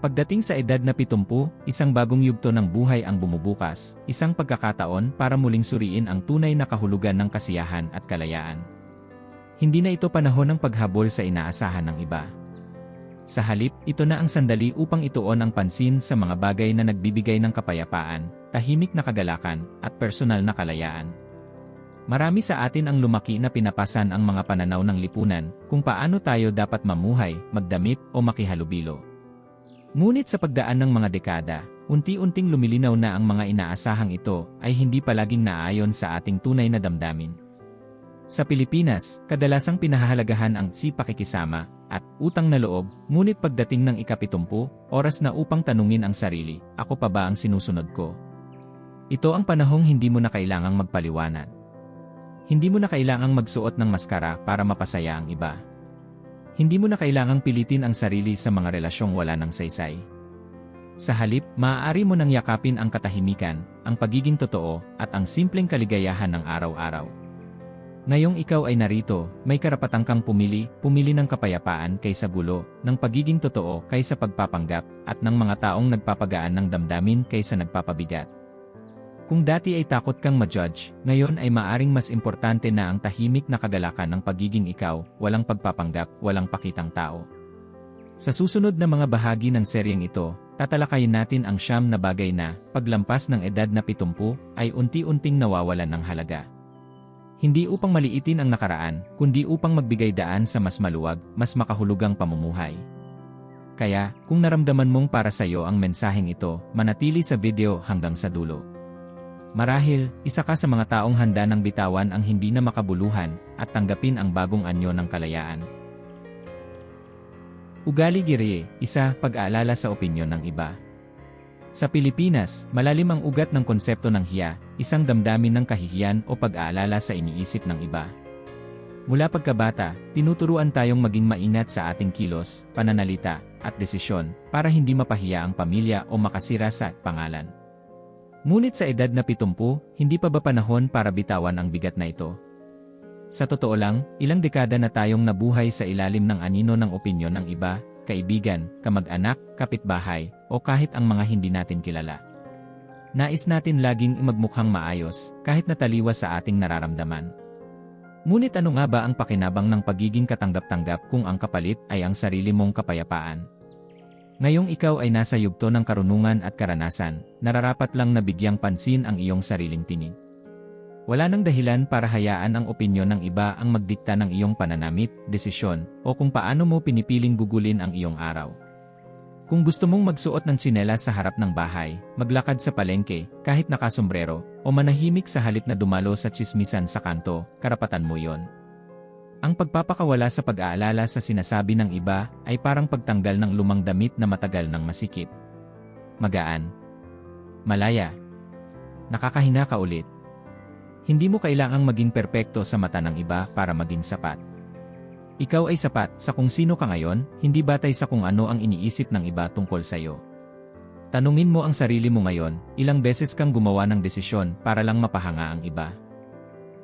Pagdating sa edad na 70, isang bagong yugto ng buhay ang bumubukas, isang pagkakataon para muling suriin ang tunay na kahulugan ng kasiyahan at kalayaan. Hindi na ito panahon ng paghabol sa inaasahan ng iba. Sa halip, ito na ang sandali upang ituon ang pansin sa mga bagay na nagbibigay ng kapayapaan, tahimik na kagalakan, at personal na kalayaan. Marami sa atin ang lumaki na pinapasan ang mga pananaw ng lipunan kung paano tayo dapat mamuhay, magdamit o makihalubilo. Ngunit sa pagdaan ng mga dekada, unti-unting lumilinaw na ang mga inaasahang ito ay hindi palaging naayon sa ating tunay na damdamin. Sa Pilipinas, kadalasang pinahahalagahan ang si pakikisama at utang na loob, ngunit pagdating ng ikapitumpu, oras na upang tanungin ang sarili, ako pa ba ang sinusunod ko? Ito ang panahong hindi mo na kailangang magpaliwanag. Hindi mo na kailangang magsuot ng maskara para mapasaya ang iba. Hindi mo na kailangang pilitin ang sarili sa mga relasyong wala ng saysay. Sa halip, maaari mo nang yakapin ang katahimikan, ang pagiging totoo, at ang simpleng kaligayahan ng araw-araw. Ngayong ikaw ay narito, may karapatang kang pumili, pumili ng kapayapaan kaysa gulo, ng pagiging totoo kaysa pagpapanggap, at ng mga taong nagpapagaan ng damdamin kaysa nagpapabigat. Kung dati ay takot kang ma-judge, ngayon ay maaring mas importante na ang tahimik na kagalakan ng pagiging ikaw, walang pagpapanggap, walang pakitang tao. Sa susunod na mga bahagi ng seryeng ito, tatalakayin natin ang siyam na bagay na, paglampas ng edad na 70, ay unti-unting nawawalan ng halaga. Hindi upang maliitin ang nakaraan, kundi upang magbigay daan sa mas maluwag, mas makahulugang pamumuhay. Kaya, kung naramdaman mong para sa iyo ang mensaheng ito, manatili sa video hanggang sa dulo. Marahil, isa ka sa mga taong handa ng bitawan ang hindi na makabuluhan at tanggapin ang bagong anyo ng kalayaan. Ugali Giri, isa, pag-aalala sa opinyon ng iba. Sa Pilipinas, malalim ang ugat ng konsepto ng hiya, isang damdamin ng kahihiyan o pag-aalala sa iniisip ng iba. Mula pagkabata, tinuturuan tayong maging maingat sa ating kilos, pananalita, at desisyon para hindi mapahiya ang pamilya o makasira sa pangalan. Ngunit sa edad na 70, hindi pa ba panahon para bitawan ang bigat na ito? Sa totoo lang, ilang dekada na tayong nabuhay sa ilalim ng anino ng opinyon ng iba, kaibigan, kamag-anak, kapitbahay, o kahit ang mga hindi natin kilala. Nais natin laging magmukhang maayos, kahit nataliwa sa ating nararamdaman. Ngunit ano nga ba ang pakinabang ng pagiging katanggap-tanggap kung ang kapalit ay ang sarili mong kapayapaan? Ngayong ikaw ay nasa yugto ng karunungan at karanasan, nararapat lang na bigyang pansin ang iyong sariling tinig. Wala nang dahilan para hayaan ang opinyon ng iba ang magdikta ng iyong pananamit, desisyon, o kung paano mo pinipiling gugulin ang iyong araw. Kung gusto mong magsuot ng tsinelas sa harap ng bahay, maglakad sa palengke, kahit nakasombrero, o manahimik sa halip na dumalo sa chismisan sa kanto, karapatan mo yon. Ang pagpapakawala sa pag-aalala sa sinasabi ng iba ay parang pagtanggal ng lumang damit na matagal ng masikip. Magaan. Malaya. Nakakahina ka ulit. Hindi mo kailangang maging perpekto sa mata ng iba para maging sapat. Ikaw ay sapat sa kung sino ka ngayon, hindi batay sa kung ano ang iniisip ng iba tungkol sa iyo. Tanungin mo ang sarili mo ngayon, ilang beses kang gumawa ng desisyon para lang mapahanga ang iba.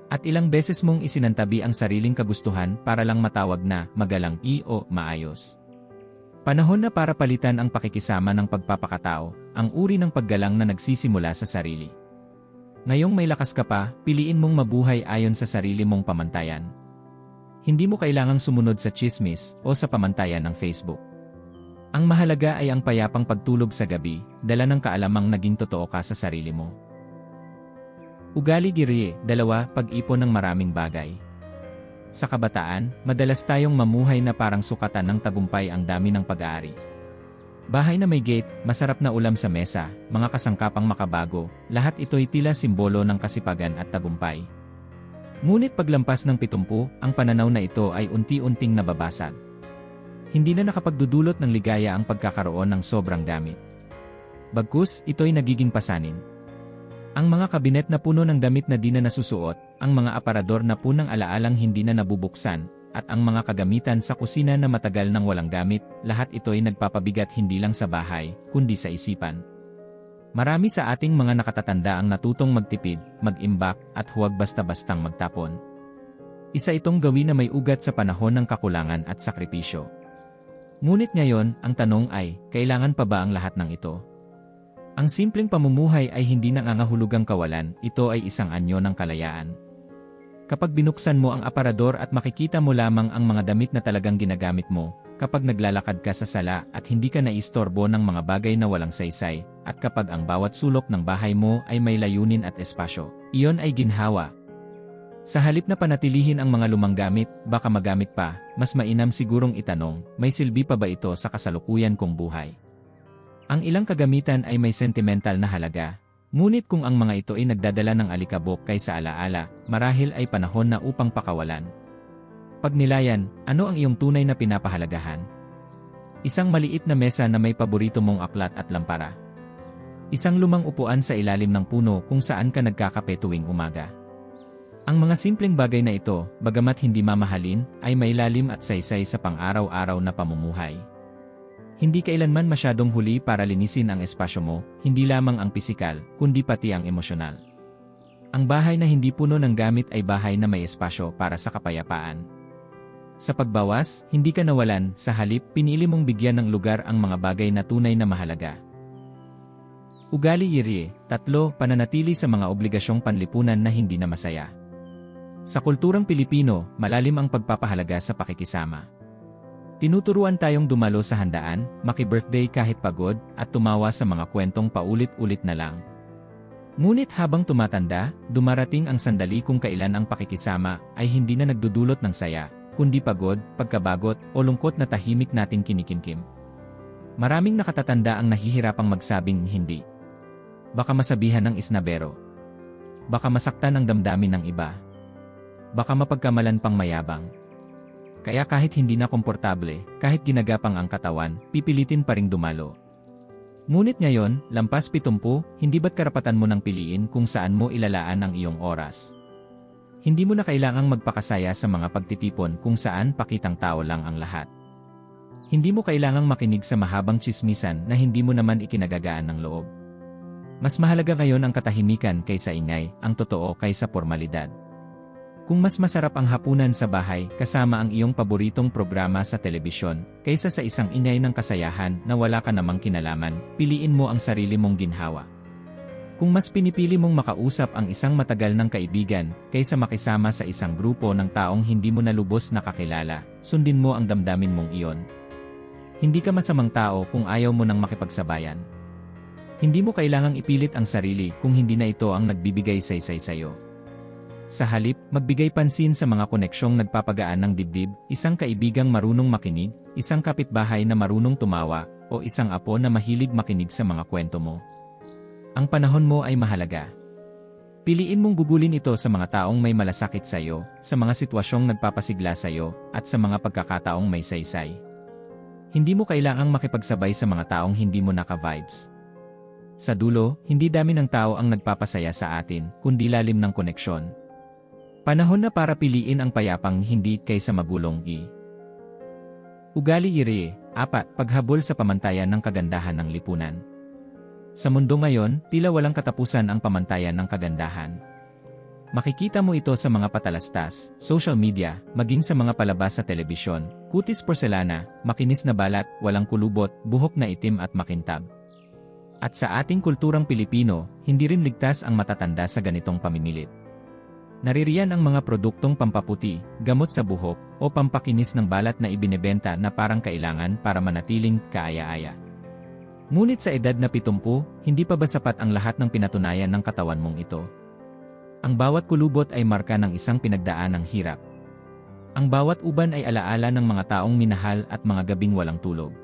At ilang beses mong isinantabi ang sariling kagustuhan para lang matawag na magalang i o maayos. Panahon na para palitan ang pakikisama ng pagpapakatao, ang uri ng paggalang na nagsisimula sa sarili. Ngayong may lakas ka pa, piliin mong mabuhay ayon sa sarili mong pamantayan. Hindi mo kailangang sumunod sa chismis o sa pamantayan ng Facebook. Ang mahalaga ay ang payapang pagtulog sa gabi, dala ng kaalamang naging totoo ka sa sarili mo. Ugali giri, dalawa, pag-ipon ng maraming bagay. Sa kabataan, madalas tayong mamuhay na parang sukatan ng tagumpay ang dami ng pag-aari. Bahay na may gate, masarap na ulam sa mesa, mga kasangkapang makabago, lahat ito'y tila simbolo ng kasipagan at tagumpay. Ngunit paglampas ng pitumpu, ang pananaw na ito ay unti-unting nababasag. Hindi na nakapagdudulot ng ligaya ang pagkakaroon ng sobrang gamit. Bagkus, ito'y nagiging pasanin. Ang mga kabinet na puno ng damit na di na nasusuot, ang mga aparador na punang alaalang hindi na nabubuksan, at ang mga kagamitan sa kusina na matagal nang walang gamit, lahat ito ay nagpapabigat hindi lang sa bahay, kundi sa isipan. Marami sa ating mga nakatatanda ang natutong magtipid, mag-imbak, at huwag basta-bastang magtapon. Isa itong gawin na may ugat sa panahon ng kakulangan at sakripisyo. Ngunit ngayon, ang tanong ay, kailangan pa ba ang lahat ng ito? Ang simpleng pamumuhay ay hindi nangangahulugang kawalan, ito ay isang anyo ng kalayaan. Kapag binuksan mo ang aparador at makikita mo lamang ang mga damit na talagang ginagamit mo, kapag naglalakad ka sa sala at hindi ka naistorbo ng mga bagay na walang saysay, at kapag ang bawat sulok ng bahay mo ay may layunin at espasyo, iyon ay ginhawa. Sa halip na panatilihin ang mga lumang gamit, baka magamit pa, mas mainam sigurong itanong, may silbi pa ba ito sa kasalukuyan kong buhay? Ang ilang kagamitan ay may sentimental na halaga, Ngunit kung ang mga ito ay nagdadala ng alikabok kaysa alaala, marahil ay panahon na upang pakawalan. Pag nilayan, ano ang iyong tunay na pinapahalagahan? Isang maliit na mesa na may paborito mong aklat at lampara. Isang lumang upuan sa ilalim ng puno kung saan ka nagkakape tuwing umaga. Ang mga simpleng bagay na ito, bagamat hindi mamahalin, ay may lalim at saysay sa pang-araw-araw na pamumuhay. Hindi kailanman masyadong huli para linisin ang espasyo mo, hindi lamang ang pisikal, kundi pati ang emosyonal. Ang bahay na hindi puno ng gamit ay bahay na may espasyo para sa kapayapaan. Sa pagbawas, hindi ka nawalan, sa halip pinili mong bigyan ng lugar ang mga bagay na tunay na mahalaga. Ugali Yirye, tatlo, pananatili sa mga obligasyong panlipunan na hindi na masaya. Sa kulturang Pilipino, malalim ang pagpapahalaga sa pakikisama. Tinuturuan tayong dumalo sa handaan, maki-birthday kahit pagod, at tumawa sa mga kwentong paulit-ulit na lang. Ngunit habang tumatanda, dumarating ang sandali kung kailan ang pakikisama ay hindi na nagdudulot ng saya, kundi pagod, pagkabagot, o lungkot na tahimik natin kinikimkim. Maraming nakatatanda ang nahihirapang magsabing hindi. Baka masabihan ng isnabero. Baka masaktan ang damdamin ng iba. Baka mapagkamalan pang mayabang. Kaya kahit hindi na komportable, kahit ginagapang ang katawan, pipilitin pa ring dumalo. Ngunit ngayon, lampas pitumpu, hindi ba't karapatan mo nang piliin kung saan mo ilalaan ang iyong oras? Hindi mo na kailangang magpakasaya sa mga pagtitipon kung saan pakitang tao lang ang lahat. Hindi mo kailangang makinig sa mahabang chismisan na hindi mo naman ikinagagaan ng loob. Mas mahalaga ngayon ang katahimikan kaysa ingay, ang totoo kaysa formalidad. Kung mas masarap ang hapunan sa bahay kasama ang iyong paboritong programa sa telebisyon, kaysa sa isang inay ng kasayahan na wala ka namang kinalaman, piliin mo ang sarili mong ginhawa. Kung mas pinipili mong makausap ang isang matagal ng kaibigan, kaysa makisama sa isang grupo ng taong hindi mo na lubos nakakilala, sundin mo ang damdamin mong iyon. Hindi ka masamang tao kung ayaw mo nang makipagsabayan. Hindi mo kailangang ipilit ang sarili kung hindi na ito ang nagbibigay saysay sa'yo. Sa halip, magbigay pansin sa mga koneksyong nagpapagaan ng dibdib, isang kaibigang marunong makinig, isang kapitbahay na marunong tumawa, o isang apo na mahilig makinig sa mga kwento mo. Ang panahon mo ay mahalaga. Piliin mong gugulin ito sa mga taong may malasakit sa iyo, sa mga sitwasyong nagpapasigla sa iyo, at sa mga pagkakataong may saysay. Hindi mo kailangang makipagsabay sa mga taong hindi mo naka-vibes. Sa dulo, hindi dami ng tao ang nagpapasaya sa atin, kundi lalim ng koneksyon, Panahon na para piliin ang payapang hindi kaysa magulong i. Ugali iri, apat, paghabol sa pamantayan ng kagandahan ng lipunan. Sa mundo ngayon, tila walang katapusan ang pamantayan ng kagandahan. Makikita mo ito sa mga patalastas, social media, maging sa mga palabas sa telebisyon, kutis porselana, makinis na balat, walang kulubot, buhok na itim at makintab. At sa ating kulturang Pilipino, hindi rin ligtas ang matatanda sa ganitong pamimilit. Naririyan ang mga produktong pampaputi, gamot sa buhok, o pampakinis ng balat na ibinebenta na parang kailangan para manatiling kaaya-aya. Ngunit sa edad na 70, hindi pa ba sapat ang lahat ng pinatunayan ng katawan mong ito? Ang bawat kulubot ay marka ng isang pinagdaan ng hirap. Ang bawat uban ay alaala ng mga taong minahal at mga gabing walang tulog.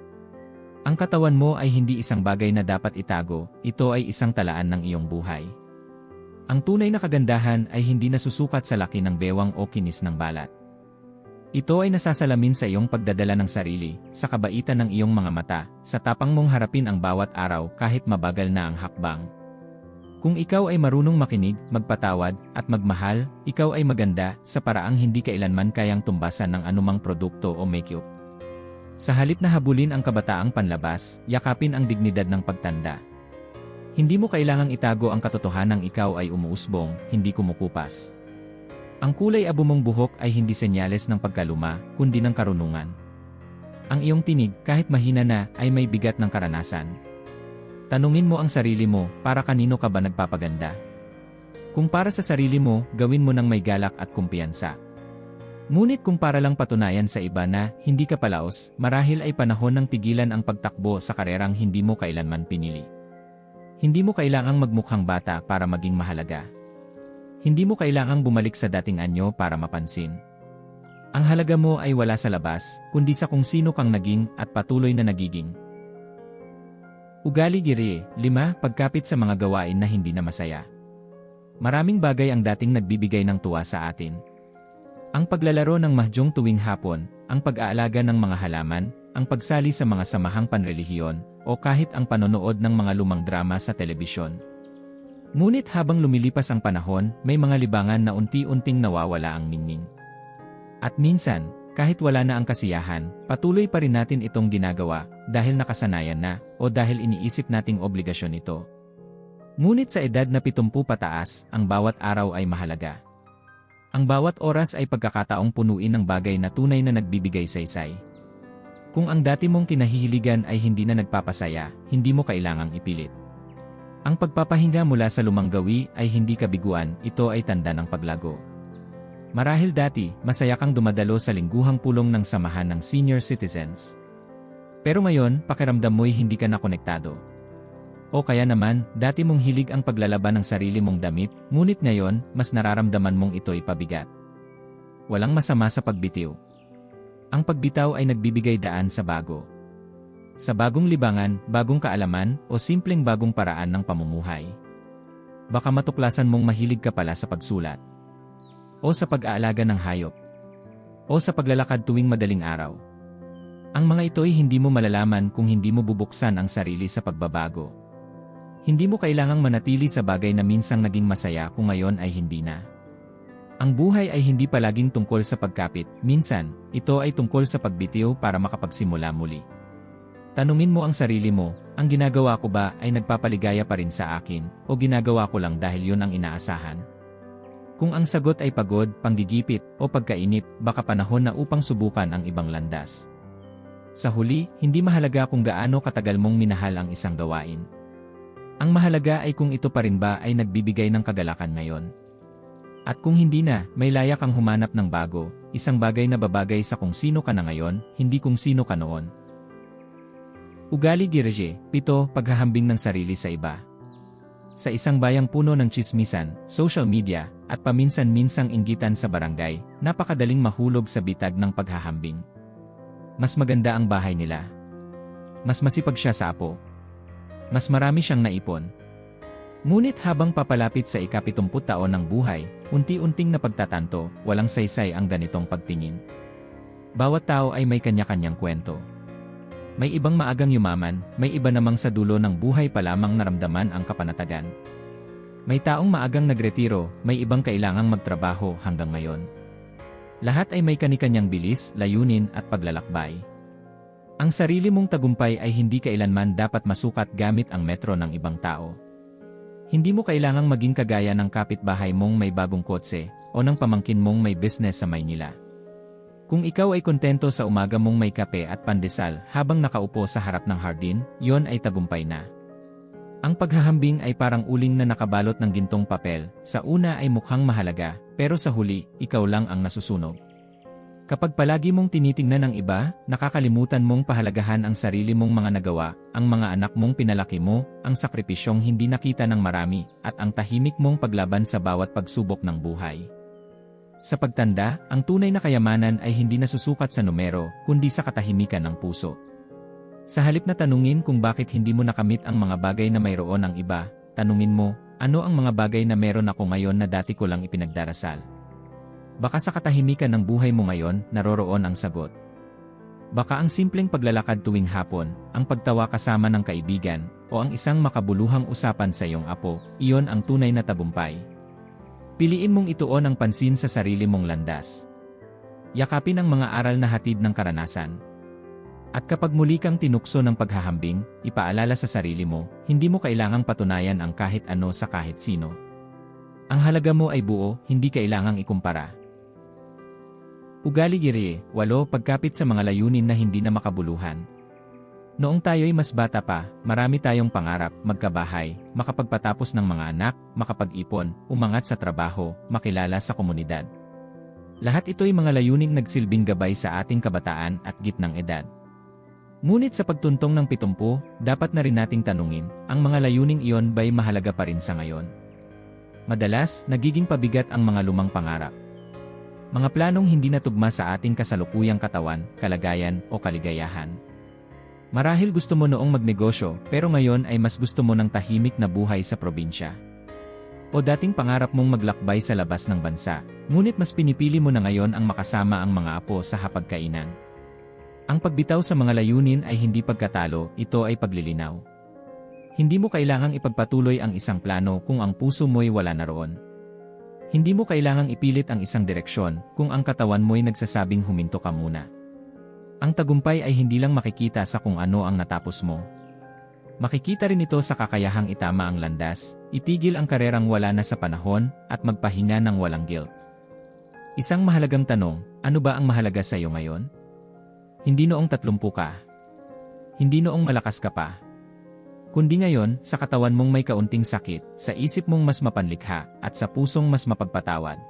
Ang katawan mo ay hindi isang bagay na dapat itago, ito ay isang talaan ng iyong buhay. Ang tunay na kagandahan ay hindi nasusukat sa laki ng bewang o kinis ng balat. Ito ay nasasalamin sa iyong pagdadala ng sarili, sa kabaitan ng iyong mga mata, sa tapang mong harapin ang bawat araw kahit mabagal na ang hakbang. Kung ikaw ay marunong makinig, magpatawad, at magmahal, ikaw ay maganda sa paraang hindi kailanman kayang tumbasan ng anumang produkto o makeup. Sa halip na habulin ang kabataang panlabas, yakapin ang dignidad ng pagtanda. Hindi mo kailangang itago ang katotohanang ikaw ay umuusbong, hindi kumukupas. Ang kulay abo mong buhok ay hindi senyales ng pagkaluma, kundi ng karunungan. Ang iyong tinig, kahit mahina na, ay may bigat ng karanasan. Tanungin mo ang sarili mo, para kanino ka ba nagpapaganda? Kung para sa sarili mo, gawin mo ng may galak at kumpiyansa. Ngunit kung para lang patunayan sa iba na hindi ka palaos, marahil ay panahon ng pigilan ang pagtakbo sa karerang hindi mo kailanman pinili. Hindi mo kailangang magmukhang bata para maging mahalaga. Hindi mo kailangang bumalik sa dating anyo para mapansin. Ang halaga mo ay wala sa labas, kundi sa kung sino kang naging at patuloy na nagiging. Ugali giri, lima, pagkapit sa mga gawain na hindi na masaya. Maraming bagay ang dating nagbibigay ng tuwa sa atin. Ang paglalaro ng mahjong tuwing hapon, ang pag-aalaga ng mga halaman, ang pagsali sa mga samahang panrelihiyon, o kahit ang panonood ng mga lumang drama sa telebisyon. Ngunit habang lumilipas ang panahon, may mga libangan na unti-unting nawawala ang ningning. At minsan, kahit wala na ang kasiyahan, patuloy pa rin natin itong ginagawa dahil nakasanayan na o dahil iniisip nating obligasyon ito. Ngunit sa edad na 70 pataas, ang bawat araw ay mahalaga. Ang bawat oras ay pagkakataong punuin ng bagay na tunay na nagbibigay saysay. Kung ang dati mong kinahihiligan ay hindi na nagpapasaya, hindi mo kailangang ipilit. Ang pagpapahinga mula sa lumang gawi ay hindi kabiguan, ito ay tanda ng paglago. Marahil dati, masaya kang dumadalo sa lingguhang pulong ng samahan ng senior citizens. Pero ngayon, pakiramdam mo'y hindi ka na konektado. O kaya naman, dati mong hilig ang paglalaban ng sarili mong damit, ngunit ngayon, mas nararamdaman mong ito'y pabigat. Walang masama sa pagbitiw. Ang pagbitaw ay nagbibigay daan sa bago. Sa bagong libangan, bagong kaalaman, o simpleng bagong paraan ng pamumuhay. Baka matuklasan mong mahilig ka pala sa pagsulat o sa pag-aalaga ng hayop, o sa paglalakad tuwing madaling araw. Ang mga ito'y hindi mo malalaman kung hindi mo bubuksan ang sarili sa pagbabago. Hindi mo kailangang manatili sa bagay na minsang naging masaya kung ngayon ay hindi na. Ang buhay ay hindi palaging tungkol sa pagkapit, minsan, ito ay tungkol sa pagbitiw para makapagsimula muli. Tanungin mo ang sarili mo, ang ginagawa ko ba ay nagpapaligaya pa rin sa akin, o ginagawa ko lang dahil yun ang inaasahan? Kung ang sagot ay pagod, panggigipit, o pagkainip, baka panahon na upang subukan ang ibang landas. Sa huli, hindi mahalaga kung gaano katagal mong minahal ang isang gawain. Ang mahalaga ay kung ito pa rin ba ay nagbibigay ng kagalakan ngayon. At kung hindi na, may laya kang humanap ng bago, isang bagay na babagay sa kung sino ka na ngayon, hindi kung sino ka noon. Ugali Girje, pito, paghahambing ng sarili sa iba. Sa isang bayang puno ng chismisan, social media, at paminsan-minsang inggitan sa barangay, napakadaling mahulog sa bitag ng paghahambing. Mas maganda ang bahay nila. Mas masipag siya sa apo. Mas marami siyang naipon. Ngunit habang papalapit sa ikapitumput taon ng buhay, unti-unting napagtatanto, walang saysay ang ganitong pagtingin. Bawat tao ay may kanya-kanyang kwento. May ibang maagang yumaman, may iba namang sa dulo ng buhay pa lamang naramdaman ang kapanatagan. May taong maagang nagretiro, may ibang kailangang magtrabaho hanggang ngayon. Lahat ay may kanikanyang bilis, layunin at paglalakbay. Ang sarili mong tagumpay ay hindi kailanman dapat masukat gamit ang metro ng ibang tao. Hindi mo kailangang maging kagaya ng kapitbahay mong may bagong kotse o ng pamangkin mong may business sa Maynila. Kung ikaw ay kontento sa umaga mong may kape at pandesal habang nakaupo sa harap ng hardin, yon ay tagumpay na. Ang paghahambing ay parang uling na nakabalot ng gintong papel, sa una ay mukhang mahalaga, pero sa huli, ikaw lang ang nasusunog. Kapag palagi mong tinitingnan ng iba, nakakalimutan mong pahalagahan ang sarili mong mga nagawa, ang mga anak mong pinalaki mo, ang sakripisyong hindi nakita ng marami, at ang tahimik mong paglaban sa bawat pagsubok ng buhay. Sa pagtanda, ang tunay na kayamanan ay hindi nasusukat sa numero, kundi sa katahimikan ng puso. Sa halip na tanungin kung bakit hindi mo nakamit ang mga bagay na mayroon ang iba, tanungin mo, ano ang mga bagay na meron ako ngayon na dati ko lang ipinagdarasal. Baka sa katahimikan ng buhay mo ngayon, naroroon ang sagot. Baka ang simpleng paglalakad tuwing hapon, ang pagtawa kasama ng kaibigan, o ang isang makabuluhang usapan sa iyong apo, iyon ang tunay na tagumpay. Piliin mong ituon ang pansin sa sarili mong landas. Yakapin ang mga aral na hatid ng karanasan. At kapag muli kang tinukso ng paghahambing, ipaalala sa sarili mo, hindi mo kailangang patunayan ang kahit ano sa kahit sino. Ang halaga mo ay buo, hindi kailangang ikumpara. Ugali giri, walo, pagkapit sa mga layunin na hindi na makabuluhan. Noong tayo'y mas bata pa, marami tayong pangarap, magkabahay, makapagpatapos ng mga anak, makapag-ipon, umangat sa trabaho, makilala sa komunidad. Lahat ito'y mga layuning nagsilbing gabay sa ating kabataan at gitnang edad. Ngunit sa pagtuntong ng pitumpu, dapat na rin nating tanungin, ang mga layuning iyon ba'y mahalaga pa rin sa ngayon? Madalas, nagiging pabigat ang mga lumang pangarap. Mga planong hindi natugma sa ating kasalukuyang katawan, kalagayan o kaligayahan. Marahil gusto mo noong magnegosyo pero ngayon ay mas gusto mo ng tahimik na buhay sa probinsya. O dating pangarap mong maglakbay sa labas ng bansa, ngunit mas pinipili mo na ngayon ang makasama ang mga apo sa hapagkainan. Ang pagbitaw sa mga layunin ay hindi pagkatalo, ito ay paglilinaw. Hindi mo kailangang ipagpatuloy ang isang plano kung ang puso mo'y wala na roon. Hindi mo kailangang ipilit ang isang direksyon kung ang katawan mo'y nagsasabing huminto ka muna. Ang tagumpay ay hindi lang makikita sa kung ano ang natapos mo. Makikita rin ito sa kakayahang itama ang landas, itigil ang karerang wala na sa panahon, at magpahinga ng walang guilt. Isang mahalagang tanong, ano ba ang mahalaga sa iyo ngayon? Hindi noong tatlumpu ka. Hindi noong malakas ka pa. Kundi ngayon, sa katawan mong may kaunting sakit, sa isip mong mas mapanlikha, at sa pusong mas mapagpatawad.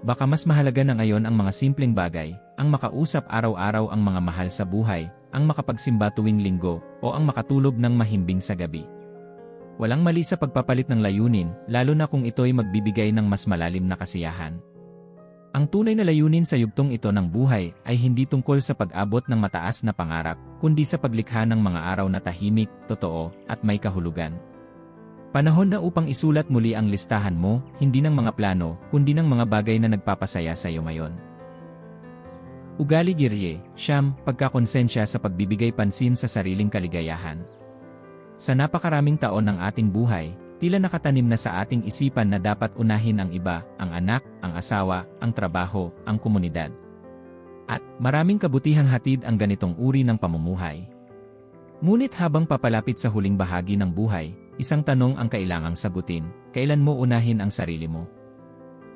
Baka mas mahalaga na ngayon ang mga simpleng bagay, ang makausap araw-araw ang mga mahal sa buhay, ang makapagsimba tuwing linggo, o ang makatulog ng mahimbing sa gabi. Walang mali sa pagpapalit ng layunin, lalo na kung ito'y magbibigay ng mas malalim na kasiyahan. Ang tunay na layunin sa yugtong ito ng buhay ay hindi tungkol sa pag-abot ng mataas na pangarap, kundi sa paglikha ng mga araw na tahimik, totoo, at may kahulugan. Panahon na upang isulat muli ang listahan mo, hindi ng mga plano, kundi ng mga bagay na nagpapasaya sa iyo ngayon. Ugali Girye, Siyam, pagkakonsensya sa pagbibigay pansin sa sariling kaligayahan. Sa napakaraming taon ng ating buhay, Tila nakatanim na sa ating isipan na dapat unahin ang iba, ang anak, ang asawa, ang trabaho, ang komunidad. At maraming kabutihang hatid ang ganitong uri ng pamumuhay. Ngunit habang papalapit sa huling bahagi ng buhay, isang tanong ang kailangang sagutin, kailan mo unahin ang sarili mo?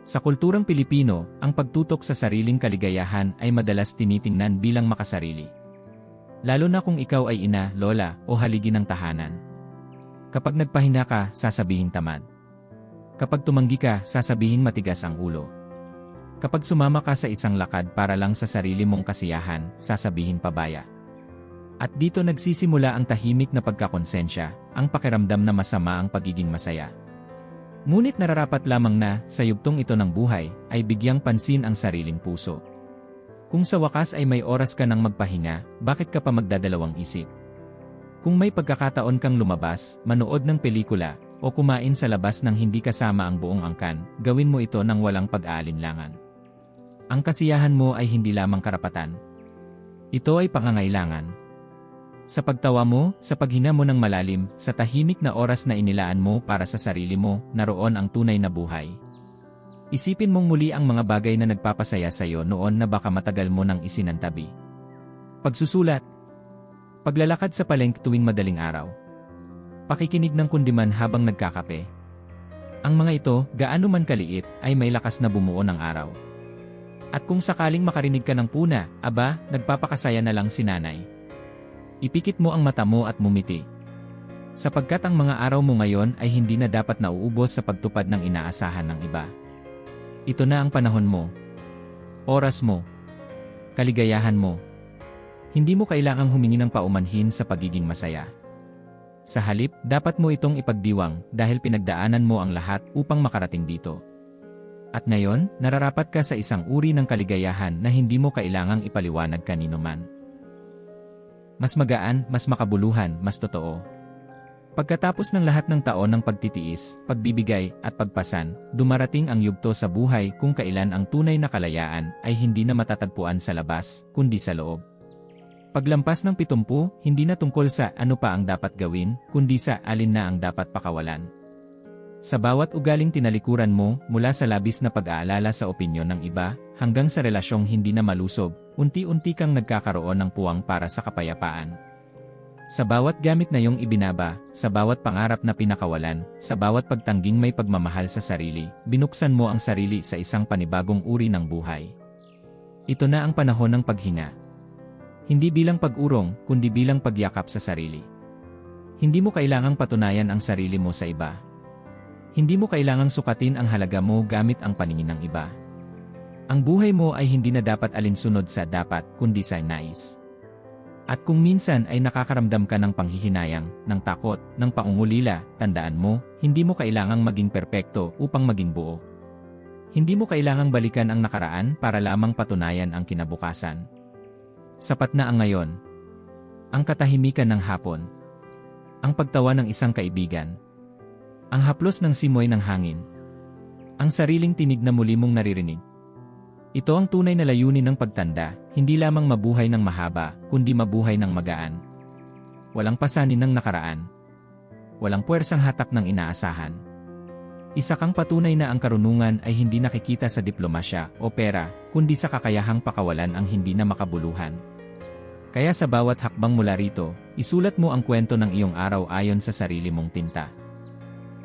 Sa kulturang Pilipino, ang pagtutok sa sariling kaligayahan ay madalas tinitingnan bilang makasarili. Lalo na kung ikaw ay ina, lola, o haligi ng tahanan. Kapag nagpahinga ka, sasabihin tamad. Kapag tumanggi ka, sasabihin matigas ang ulo. Kapag sumama ka sa isang lakad para lang sa sarili mong kasiyahan, sasabihin pabaya. At dito nagsisimula ang tahimik na pagkakonsensya, ang pakiramdam na masama ang pagiging masaya. Ngunit nararapat lamang na, sa yugtong ito ng buhay, ay bigyang pansin ang sariling puso. Kung sa wakas ay may oras ka nang magpahinga, bakit ka pa magdadalawang isip? Kung may pagkakataon kang lumabas, manood ng pelikula, o kumain sa labas ng hindi kasama ang buong angkan, gawin mo ito ng walang pag-aalinlangan. Ang kasiyahan mo ay hindi lamang karapatan. Ito ay pangangailangan. Sa pagtawa mo, sa paghina mo ng malalim, sa tahimik na oras na inilaan mo para sa sarili mo, naroon ang tunay na buhay. Isipin mong muli ang mga bagay na nagpapasaya sa iyo noon na baka matagal mo nang isinantabi. Pagsusulat, Paglalakad sa palengke tuwing madaling araw. Pakikinig ng kundiman habang nagkakape. Ang mga ito, gaano man kaliit, ay may lakas na bumuo ng araw. At kung sakaling makarinig ka ng puna, aba, nagpapakasaya na lang si nanay. Ipikit mo ang mata mo at mumiti. Sapagkat ang mga araw mo ngayon ay hindi na dapat nauubos sa pagtupad ng inaasahan ng iba. Ito na ang panahon mo. Oras mo. Kaligayahan mo hindi mo kailangang humingi ng paumanhin sa pagiging masaya. Sa halip, dapat mo itong ipagdiwang dahil pinagdaanan mo ang lahat upang makarating dito. At ngayon, nararapat ka sa isang uri ng kaligayahan na hindi mo kailangang ipaliwanag kanino man. Mas magaan, mas makabuluhan, mas totoo. Pagkatapos ng lahat ng taon ng pagtitiis, pagbibigay, at pagpasan, dumarating ang yugto sa buhay kung kailan ang tunay na kalayaan ay hindi na matatagpuan sa labas, kundi sa loob. Paglampas ng pitumpu, hindi na tungkol sa ano pa ang dapat gawin, kundi sa alin na ang dapat pakawalan. Sa bawat ugaling tinalikuran mo, mula sa labis na pag-aalala sa opinyon ng iba, hanggang sa relasyong hindi na malusob, unti-unti kang nagkakaroon ng puwang para sa kapayapaan. Sa bawat gamit na iyong ibinaba, sa bawat pangarap na pinakawalan, sa bawat pagtangging may pagmamahal sa sarili, binuksan mo ang sarili sa isang panibagong uri ng buhay. Ito na ang panahon ng paghinga. Hindi bilang pag-urong, kundi bilang pagyakap sa sarili. Hindi mo kailangang patunayan ang sarili mo sa iba. Hindi mo kailangang sukatin ang halaga mo gamit ang paningin ng iba. Ang buhay mo ay hindi na dapat alinsunod sa dapat, kundi sa nais. At kung minsan ay nakakaramdam ka ng panghihinayang, ng takot, ng paungulila, tandaan mo, hindi mo kailangang maging perpekto upang maging buo. Hindi mo kailangang balikan ang nakaraan para lamang patunayan ang kinabukasan. Sapat na ang ngayon. Ang katahimikan ng hapon. Ang pagtawa ng isang kaibigan. Ang haplos ng simoy ng hangin. Ang sariling tinig na muli mong naririnig. Ito ang tunay na layunin ng pagtanda, hindi lamang mabuhay ng mahaba, kundi mabuhay ng magaan. Walang pasanin ng nakaraan. Walang puwersang hatak ng inaasahan. Isa kang patunay na ang karunungan ay hindi nakikita sa diplomasya o pera, kundi sa kakayahang pakawalan ang hindi na makabuluhan. Kaya sa bawat hakbang mula rito, isulat mo ang kwento ng iyong araw ayon sa sarili mong tinta.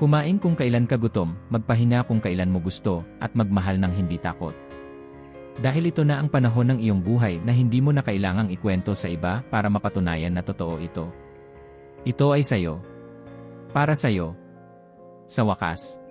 Kumain kung kailan ka gutom, magpahinga kung kailan mo gusto, at magmahal ng hindi takot. Dahil ito na ang panahon ng iyong buhay na hindi mo na kailangang ikwento sa iba para mapatunayan na totoo ito. Ito ay sayo. Para sayo. Sa wakas.